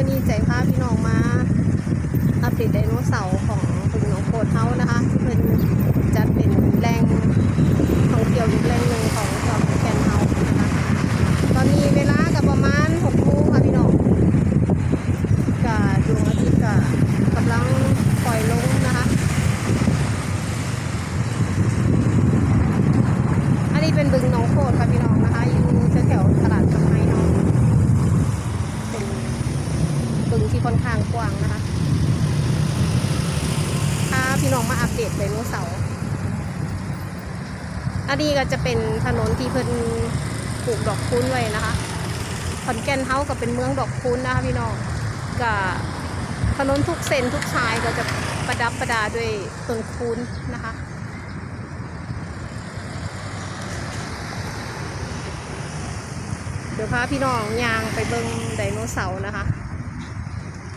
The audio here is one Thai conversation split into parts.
วันนี้ใจพาพี่น้องมา อัปเดตไดโนเสาร์ของบึงหนองโคดเฮานะคะที่เพิ่นจัดเป็นแหล่งท่องเที่ยวอีกแหล่งหนึ่งของจังหวัดแคนเฮานะคะ ตอนนี้เวลากับประมาณ6โมงค่ะพี่น้องกะดวงอาทิตย์กะกำลังปล่อยลงนะคะ อันนี้เป็นบึงหนองโคดค่ะพี่น้องนะคะ อยู่แถวๆตลาดสะพายเนาะเป็นบึงที่ค่อนข้างกว้างนะคะพาพี่น้องมาอัป เดตไดโนเสาร์อันนี้ก็จะเป็นถนนที่เพิ่นปลูกดอกคูณไว้นะคะขอนแก่นเฮาก็เป็นเมืองดอกคูณนะคะพี่น้องก็ถนนทุกเส้นทุกสายก็จะประดับประดาด้วยต้นคูณนะคะเดี๋ยวพาพี่น้องยางไปเบิ่งไดโนเสาร์นะคะ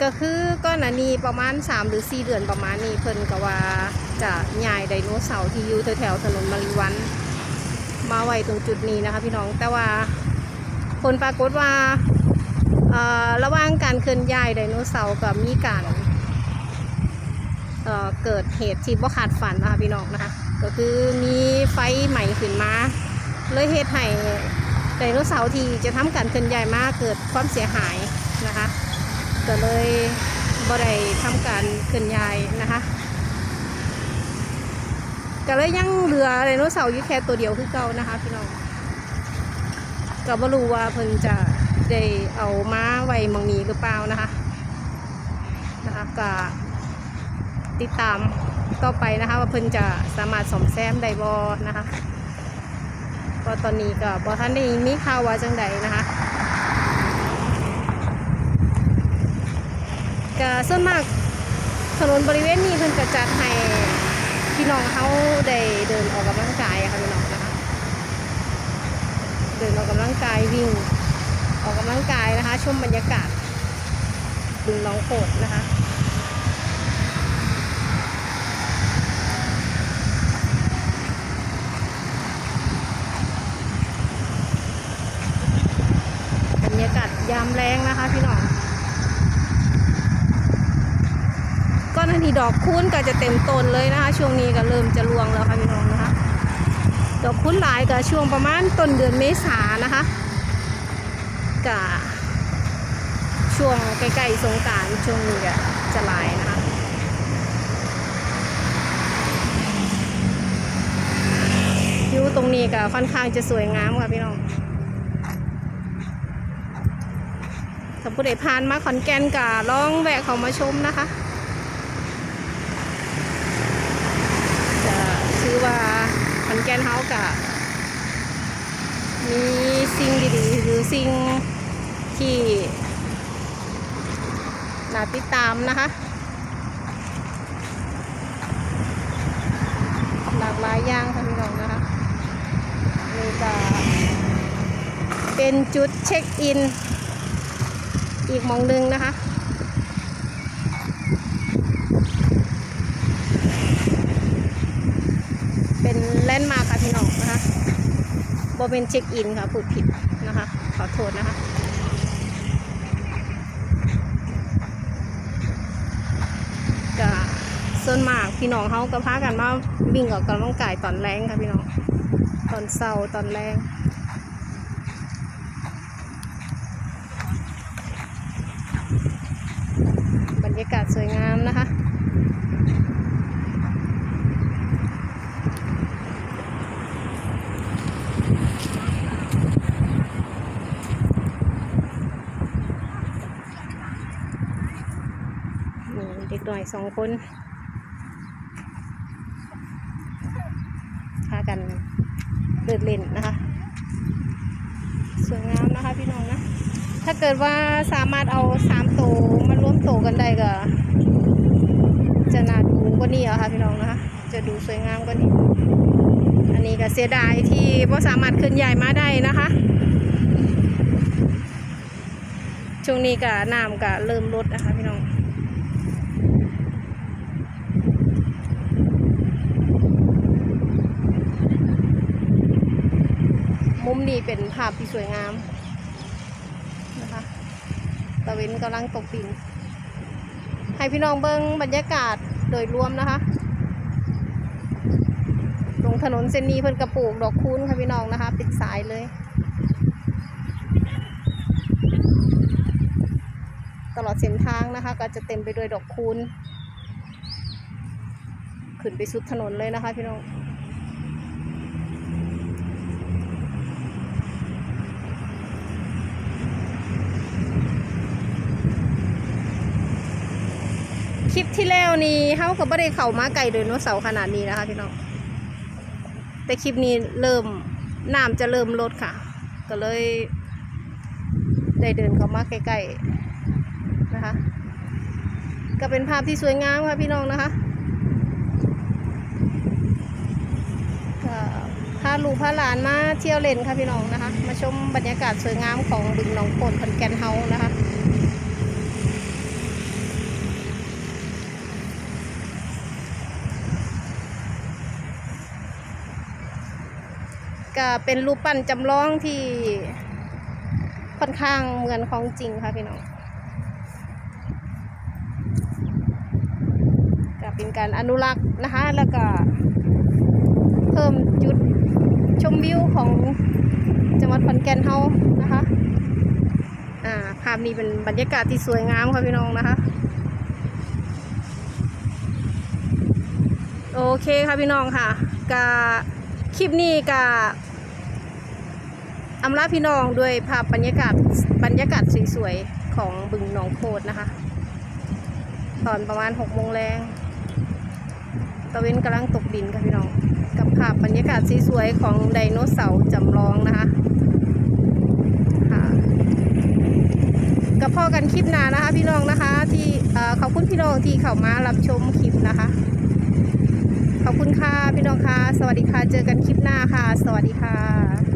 ก็คือก้อนอนนี้ประมาณ 3 หรือ 4 เดือนประมาณนี้เพิ่นก็ว่า จะย้ายไดโนเสาร์ที่อยู่แถวๆถนนมาริวัน มาไว้ตรงจุดนี้นะคะพี่น้องแต่ว่าผลปรากฏว่าระหว่างการเคลื่อนย้ายไดโนเสาร์กับมีการเเกิดเหตุที่บ่ขาดฝันนะคะพี่น้องนะคะก็คือมีไฟใหม่ขึ้นมา เลยเหตุให้ไดโนเสาร์ที่จะทำการเคลื่อนย้ายมาเกิดความเสียหายนะคะก็เลยบ่ได้ทำการเคลื่อนย้ายนะคะ ก็เลยยังเหลือไดโนเสาร์อยู่แค่ตัวเดียวคือเก่านะคะ พี่น้องก็บ่รู้ว่าเพิ่นจะได้เอาม้าไว้มองนี้หรือเปล่านะคะนะคะก็ติดตามต่อไปนะคะ ว่าเพิ่นจะสามารถสมแซมได้บ่นะคะก็ตอนนี้ก็บ่ทันได้มีข่าวว่าจังใดนะคะก็ส่วนมากถนนบริเวณนี้เพิ่นก็จัดให้ พี่น้องเขาได้เดินออกกำลังกายค่ะพี่น้องนะคะ เดินออกกำลังกายวิ่ง ออกกำลังกายนะคะชมบรรยากาศบึงน้องโขดนะคะบรรยากาศยามแรงนะคะพี่น้อง ก้อ นทันทีดอกคุ้นก็จะเต็มต้นเลยนะคะ ช่วงนี้ก็เริ่มจะรวงแล้วค่ะพี่น้องนะคะ ดอกคุ้นหลายก็ช่วงประมาณต้นเดือนเมษานะคะกับช่วงใกล้ๆสงการช่วงนี้ก็จะหลายนะคะวิวตรงนี้ก็ค่อนข้างจะสวยงามค่ะพี่น้องถ้าผู้ใดผ่านมาขอนแก่นก็ลองแวะเข้ามาชมนะคะ ชื่อว่าขอนแก่นเฮากะมีสิ่งดีๆ หรือสิ่งที่น่าติดตามนะคะ หลากหลายอย่างค่ะพี่น้องนะคะนี่ก็เป็นจุดเช็คอิน อีกมองหนึ่งนะคะ เป็นแลนด์มาร์คค่ะพี่น้องนะคะ บอเป็นเช็คอินค่ะพูดผิดนะคะ ขอโทษนะคะก็ส่วนมากพี่น้องเขาก็พากันมาวิ่งออกกำลังกายตอนแรงค่ะพี่น้อง ตอนเศร้าตอนแรงบรรยากาศสวยงามนะคะ นี่เด็ก หน่อยสองคนพากันเดินเล่นนะคะ สวยงามนะคะพี่น้องนะ ถ้าเกิดว่าสามารถเอาสามโตมาร่วมโตกันได้ก็จะน่าดูกว่านี้อะค่ะพี่น้องนะคะ จะดูสวยงามกว่านี้ อันนี้ก็เสียดายที่ว่าสามารถเคลื่อนย้ายมาได้นะคะช่วงนี้ก็น้ำก็เริ่มลดนะคะพี่น้อง มุมนี้เป็นภาพที่สวยงามนะคะตะเวนกำลังตกดินให้พี่น้องเบิ้งบรรยากาศโดยรวมนะคะลงถนนเส้นนี้เพิ่นกระปลูกดอกคูณค่ะพี่น้องนะคะ ปิดสายเลย ตลอดเส้นทางนะคะ ก็จะเต็มไปด้วยดอกคูณขึ้นไปสุดถนนเลยนะคะพี่น้อง คลิปที่แล้วนี่เขาก็ไม่ได้เข้ามาไกลไดโนเสาร์ขนาดนี้นะคะพี่น้องแต่คลิปนี้เริ่มน้ำจะเริ่มลดค่ะ ก็เลย ได้เดินเข้ามาใกล้ๆนะคะ ก็เป็นภาพที่สวยงามค่ะพี่น้องนะคะก็พาลูกพาหลานมาเที่ยวเล่นค่ะพี่น้องนะคะ มาชมบรรยากาศสวยงามของบึงหนองโคนขอนแกนเฮานะคะ ก็เป็นรูปปั้นจำลองที่ค่อนข้างเหมือนของจริงค่ะพี่น้องก็เป็นการอนุรักษ์นะคะ แล้วก็เพิ่มจุดชมวิวของจังหวัดขอนแก่นเฮานะคะอ่าภาพนี้เป็นบรรยากาศที่สวยงามค่ะพี่น้องนะคะโอเคค่ะพี่น้องค่ะกาคลิปนี้กา อำลาพี่น้องด้วยภาพบรรยากาศบรรยากาศสวยๆของบึงหนองโคดนะคะ ตอนประมาณหกโมงแรงตะเวนกำลังตกดินค่ะพี่น้อง กับภาพบรรยากาศสวยๆของไดโนเสาร์จำลองนะคะกับพ่อกันคลิปหน้านะคะพี่น้องนะคะที่เอ่ขอบคุณพี่น้องที่เข้ามารับชมคลิปนะคะ ขอบคุณค่ะพี่น้องค่ะ สวัสดีค่ะ เจอกันคลิปหน้าค่ะ สวัสดีค่ะ